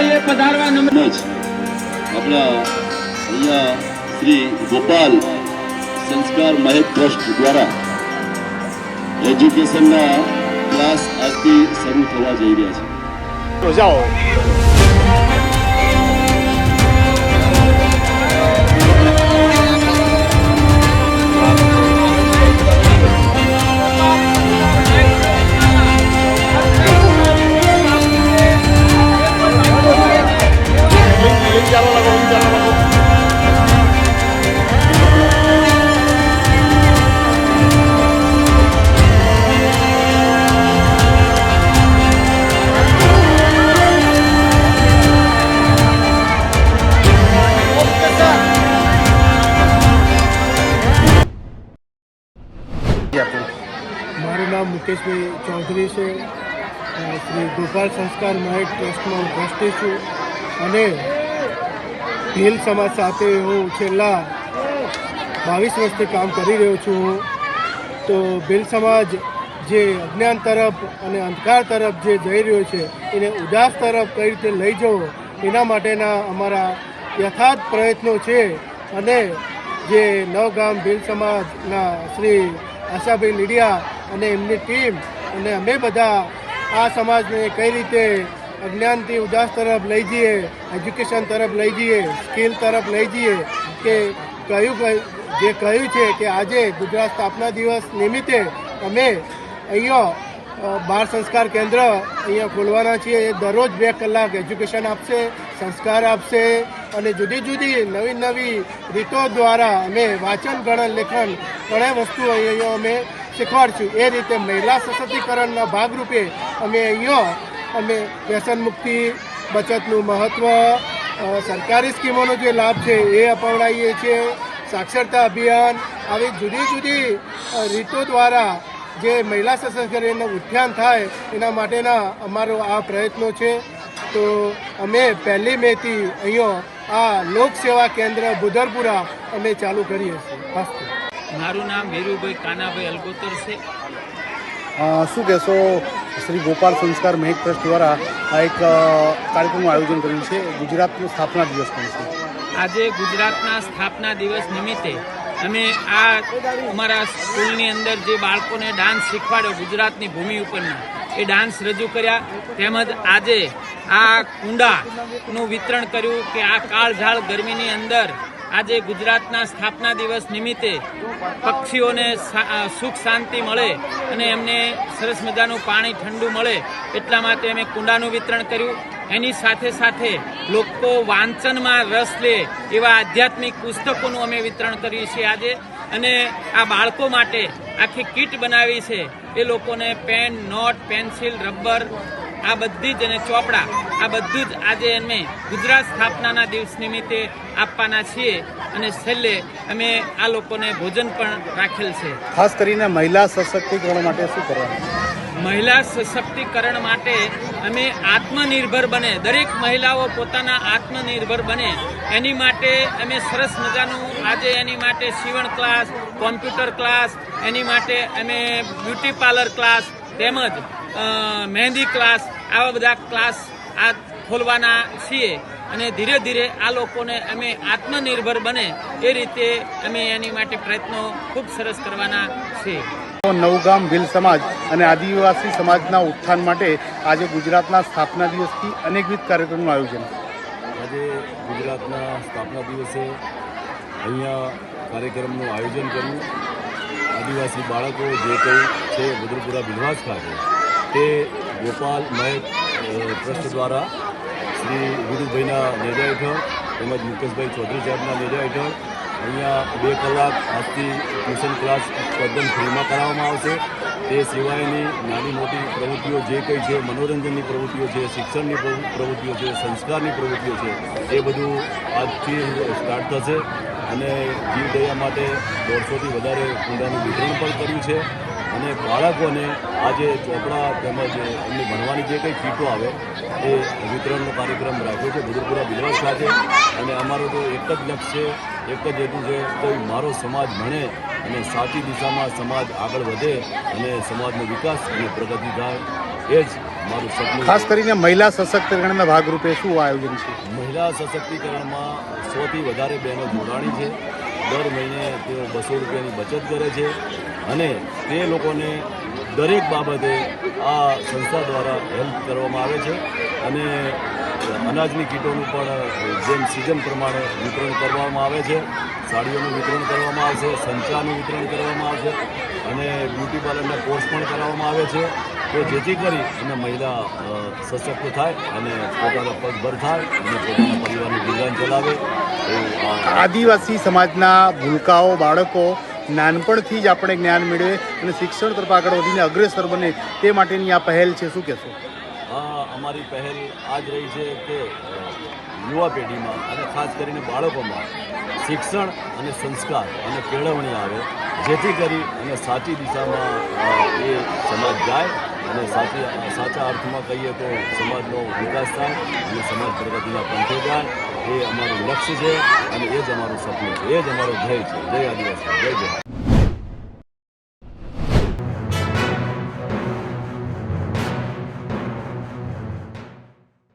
એ પધારવા નમ્ર આપણા અહીંયા શ્રી ગોપાલ સંસ્કાર મહેક ટ્રસ્ટ દ્વારા એજ્યુકેશનના ક્લાસ આજથી શરૂ થવા જઈ રહ્યા છે. જાઓ. મારું ચૌધરી છે શ્રી ગોપાલ સંસ્કાર મહેક ટ્રસ્ટનો હું છું અને ભીલ સમાજ સાથે હું છેલ્લા બાવીસ વર્ષથી કામ કરી રહ્યો છું તો ભીલ સમાજ જે અજ્ઞાન તરફ અને અંધકાર તરફ જે જઈ રહ્યો છે, એને ઉદાસ તરફ કઈ રીતે લઈ જવો, એના માટેના અમારા યથાર્થ પ્રયત્નો છે. અને જે નવગામ ભીલ સમાજના શ્રી આશાભાઈ લીડિયા અને એમની ટીમ અને અમે બધા આ સમાજને કઈ રીતે અજ્ઞાનથી ઉદાસ તરફ લઈ જઈએ એજ્યુકેશન તરફ લઈ જઈએ સ્કિલ તરફ લઈ જઈએ કે કયું જે કહ્યું છે કે આજે ગુજરાત સ્થાપના દિવસ નિમિત્તે અમે અહીંયા બાળ સંસ્કાર કેન્દ્ર અહીંયા ખોલવાના છીએ. એ દરરોજ બે કલાક એજ્યુકેશન આપશે, સંસ્કાર આપશે અને જુદી જુદી નવી નવી રીતો દ્વારા અમે વાંચન, ગણન, લેખન, ઘણા વસ્તુઓ અહીંયા અમે શીખવાડશું. એ રીતે મહિલા સશક્તિકરણના ભાગરૂપે અમે અહીંયા અમે વ્યસન મુક્તિ, બચતનું મહત્ત્વ સરકારી સ્કીમોનો જે લાભ છે એ અપાવડાવીએ છીએ. સાક્ષરતા અભિયાન, આવી જુદી જુદી રીતો દ્વારા જે મહિલા સશક્તિકરણનું ઉત્થાન થાય એના માટેના અમારો આ પ્રયત્નો છે. તો અમે પહેલી મેથી અહીંયા આ લોકસેવા કેન્દ્ર બુધરપુરા અમે ચાલુ કરીએ છીએ. અસ્તુ મારું નામ વીરુભાઈ કાનાભાઈ અલગોતર છે. શું કહેશો? શ્રી ગોપાલ સંસ્કાર મહેક ટ્રસ્ટ દ્વારા આ એક કાર્યક્રમનું આયોજન કર્યું છે. ગુજરાતનો સ્થાપના દિવસ પણ છે. આજે ગુજરાતના સ્થાપના દિવસ નિમિત્તે અમે આ અમારા સ્કૂલની અંદર જે બાળકોને ડાન્સ શીખવાડ્યો ગુજરાતની ભૂમિ ઉપરના એ ડાન્સ રજૂ કર્યા. તેમજ આજે આ કુંડાનું વિતરણ કર્યું કે આ કાળઝાળ ગરમીની અંદર આજે ગુજરાતના સ્થાપના દિવસ નિમિત્તે પક્ષીઓને સુખ શાંતિ મળે અને એમને સરસ મજાનું પાણી ઠંડુ મળે એટલા માટે અમે કુંડાનું વિતરણ કર્યું. એની સાથે સાથે લોકો વાંચનમાં રસ લે એવા આધ્યાત્મિક પુસ્તકોનું અમે વિતરણ કરીએ છીએ આજે. અને આ બાળકો માટે આખી કીટ બનાવી છે. એ લોકોને પેન, નોટ, પેન્સિલ, રબર આ બધી જ અને ચોપડા આ બધું જ આજે અમે ગુજરાત સ્થાપનાના દિવસ નિમિત્તે આપવાના છીએ અને છેલ્લે અમે આ લોકોને ભોજન પણ રાખેલ છે. ખાસ કરીને મહિલા સશક્તિકરણ માટે શું કરવાનું? મહિલા સશક્તિકરણ માટે અમે આત્મનિર્ભર બને. દરેક મહિલાઓ પોતાના આત્મનિર્ભર બને. એની માટે અમે સરસ મજાનું આજે એની માટે સીવણ ક્લાસ કોમ્પ્યુટર ક્લાસ એની માટે અમે બ્યુટી પાર્લર ક્લાસ તેમજ મહેંદી ક્લાસ આવા બધા ક્લાસ આ ખોલવાના છીએ. અને ધીરે ધીરે આ લોકોને અમે આત્મનિર્ભર બને એ રીતે અમે એની માટે પ્રયત્નો ખૂબ સરસ કરવાના છીએ. નવગામ ભીલ સમાજ અને આદિવાસી સમાજના ઉત્થાન માટે આજે ગુજરાતના સ્થાપના દિવસથી અનેકવિધ કાર્યક્રમનું આયોજન. આજે ગુજરાતના સ્થાપના દિવસે અહીંયા કાર્યક્રમનું આયોજન કર્યું. આદિવાસી બાળકો જે કંઈ છે બદ્રપુરા બિલવાસ ખાતે તે ગોપાલ મહેક ટ્રસ્ટ દ્વારા શ્રી ગુરુભાઈના નેજા હેઠળ તેમજ મુકેશભાઈ ચૌધરી સાહેબના નેજા હેઠળ અહીંયા બે કલાક આજથી ટ્યુશન ક્લાસ તદ્દન ફ્રીમાં કરાવવામાં આવશે. તે સિવાયની નાની મોટી પ્રવૃત્તિઓ જે કંઈ છે, મનોરંજનની પ્રવૃત્તિઓ છે, શિક્ષણની પ્રવૃત્તિઓ છે, સંસ્કારની પ્રવૃત્તિઓ છે, એ બધું આજથી સ્ટાર્ટ થશે. અને જીવ દયા માટે દોઢસોથી વધારે કુંડાનું વિતરણ પણ કર્યું છે. અને બાળકોને આજે ચોપડા તેમજ એમની ભણવાની જે કંઈ કીટો આવે એ વિતરણનો કાર્યક્રમ રાખ્યો છે બુદરપુરા બિલવાસ સાથે. અને અમારો તો એક જ લક્ષ્ય છે એક જ હેતુ છે કે મારો સમાજ ભણે અને સાચી દિશામાં સમાજ આગળ વધે અને સમાજનો વિકાસ અને પ્રગતિ થાય એ જ મારું સપનું ખાસ કરીને મહિલા સશક્તિકરણના ભાગરૂપે શું આયોજન છે? મહિલા સશક્તિકરણમાં સોથી વધારે બહેનો જોડાણી છે. દર મહિને તેઓ બસો રૂપિયાની બચત કરે છે અને તે લોકોને દરેક બાબતે આ સંસ્થા દ્વારા હેલ્પ કરવામાં આવે છે અને અનાજની કીટોનું પણ જેમ સિઝન પ્રમાણે વિતરણ કરવામાં આવે છે, સાડીઓનું વિતરણ કરવામાં આવશે સંચાનું વિતરણ કરવામાં આવશે અને બ્યુટી પાર્લરના કોર્સ પણ કરાવવામાં આવે છે. તો જેથી કરી અને મહિલા સશક્ત થાય અને પોતાના પગભર થાય અને પોતાના પરિવારનું ગુજરાન ચલાવે. આદિવાસી સમાજના ભૂલકાઓ, બાળકો નાનપણથી જ આપણે જ્ઞાન મેળવે અને શિક્ષણ તરફ આગળ વધીને અગ્રેસર બને તે માટેની આ પહેલ છે. શું કહેશો? અમારી પહેલ આ જ રહી છે કે યુવા પેઢીમાં અને ખાસ કરીને બાળકોમાં શિક્ષણ અને સંસ્કાર અને કેળવણી આવે, જેથી કરી અને સાચી દિશામાં એ સમાજ જાય અને સાચી, સાચા અર્થમાં કહીએ તો સમાજનો વિકાસ થાય અને સમાજ પ્રગતિના પંથે જાય. એ અમારું લક્ષ્ય છે અને એ જ અમારું સપનું છે. એ જ અમારો ધ્યેય છે. જય આદિવાસી. જય જય